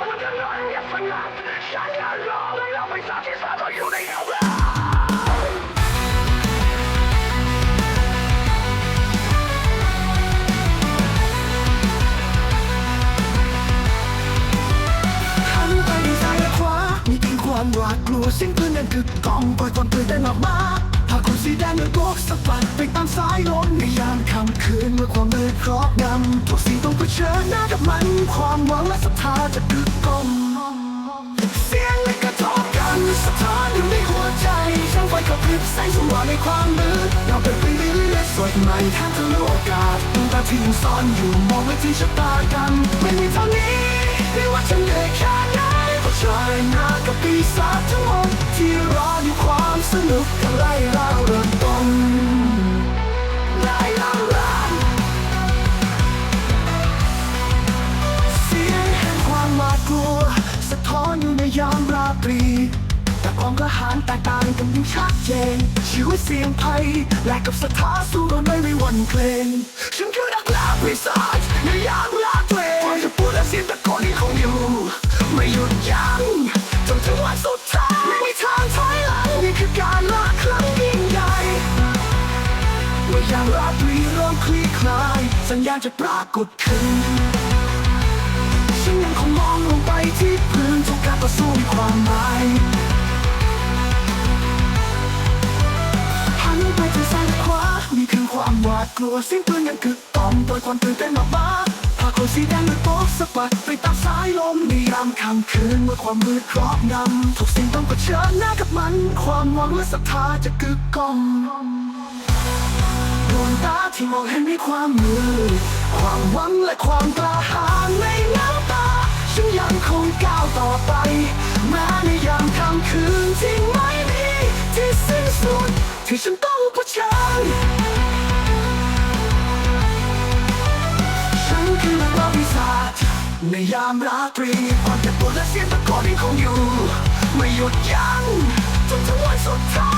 คุณจะนอนอย่างสงัดฉันจะรอเลยเราปีศาจที่ซ่อนตัวอยู่ในเขาเราไปซ้ายและขวามีเพียงความหวาดกลัวเสียงปืนนั้นคือกองปล่อยความตื่นเต้นออกมาผ้าคลุมสีแดงด้วยโบกสะบัดไปตามสายลมในยามค่ำคืน เมื่อครอบงำทุกสิ่งต้องเผชิญหน้ากับมัน ความหวังและศรัทธาจะกึกก้องเสียงและกระทบกันสะท้านอยู่ในหัวใจช่างไฟกระพริบแสงสว่างในความมืดเราเป็นไปเรื่อยๆสดใหม่ทางทะลุอากาศดวงตาที่ยังซ่อนอยู่มองไปที่ชะตากรรมไม่มีเท่านี้ไม่ว่าจะเหนื่อยแค่ไหนเผชิญหน้ากับปีศาจทั้งหมดที่รออยู่ความสนุกกันไล่เราามราตรี แต่ความกระหายแตกต่างกันอย่างชัดเจน ชีวิตเสี่ยงภัยแลกกับสถาสู้โดยไม่มีวันเกรงฉันคือนักล่าปีศาจในยามราตรีความจะพูดและเสียงตะโกนที่คงอยู่ ไม่หยุดยั้งจนถึงวันสุดท้ายไม่มีทางถอยหลังนี่คือการล่าครั้งยิ่งใหญ่เมื่อยามราตรีเริ่มคลี่คลาย สัญญาณจะปรากฏขึ้นฉันยังคงมองลงไปที่พื้น ต่อสู้มีความหมายหันไปทางซ้ายและขวามีเพียงความหวาดกลัวเสียงปืนยังกึกก้องโดยความตื่นเต้นออกมาผ้าคลุมสีแดงด้วยโป๊กสะบัดไปตามสายลมในยามค่ำคืนเมื่อความมืดครอบงำทุกสิ่งต้องเผชิญหน้ากับมัน ความหวังและศรัทธาจะกึกก้องดวงตาที่มองเห็นในความมืดความหวังและความกล้าหาญในน้ำตาฉันยังคงก้าวต่อไป ฉันต้องเผชิญฉันคือนักล่าปีศาจในยามราตรีความเจ็บปวดและเสียงตะโกนยังคงอยู่ ไม่หยุดยั้งจนถึงวันสุดท้าย